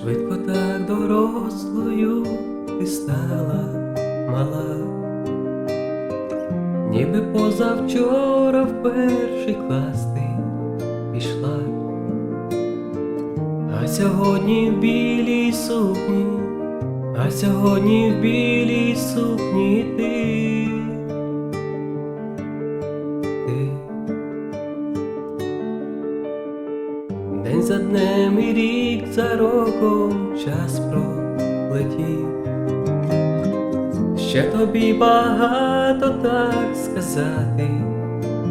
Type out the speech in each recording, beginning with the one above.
Швидко так дорослою ти стала мала, ніби позавчора в перший клас ти пішла, а сьогодні в білій сукні, а сьогодні в білій сукні ти. День за днем і рік за роком час пролетів. Ще тобі багато так сказати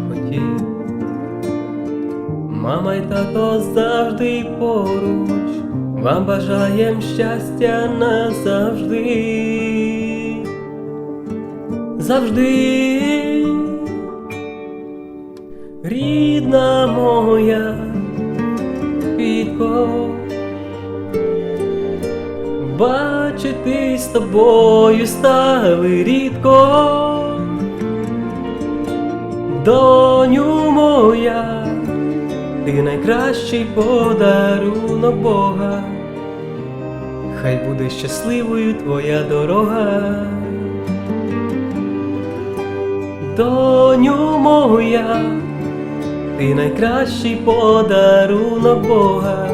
хотів. Мама й тато завжди поруч, вам бажаєм щастя назавжди. Завжди рідна моя квітко, бачити з тобою стали рідко, доню моя, ти найкращий подарунок Бога, хай буде щасливою твоя дорога. Доню моя, ти найкращий подарунок Бога,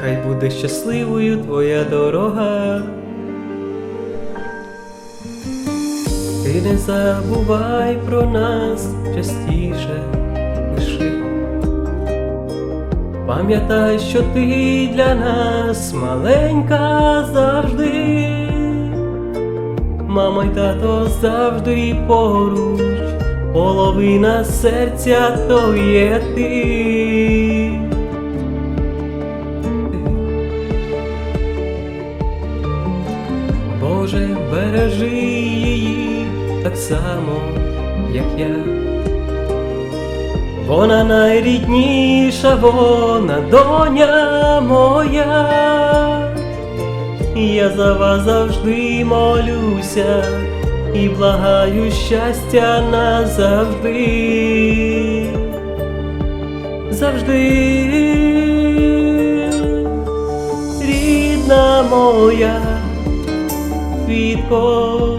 хай буде щасливою твоя дорога. Ти не забувай про нас частіше пиши. Пам'ятай, що ти для нас маленька завжди. Мама й тато завжди поруч, половина серця то є ти. Боже, бережи її так само, як я. Вона найрідніша, вона доня моя. Я за вас завжди молюся і благаю щастя назавжди. Завжди, рідна моя квітко,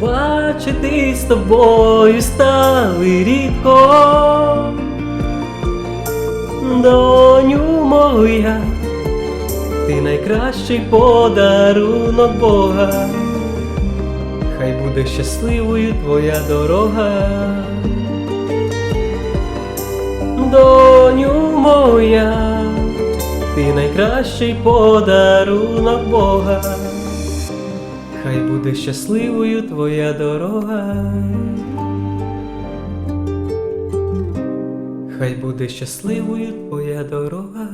бачити з тобою стали рідко, доню моя ти найкращий подарунок Бога, хай буде щасливою твоя дорога. Доню моя, ти найкращий подарунок Бога, хай буде щасливою твоя дорога. Хай буде щасливою твоя дорога.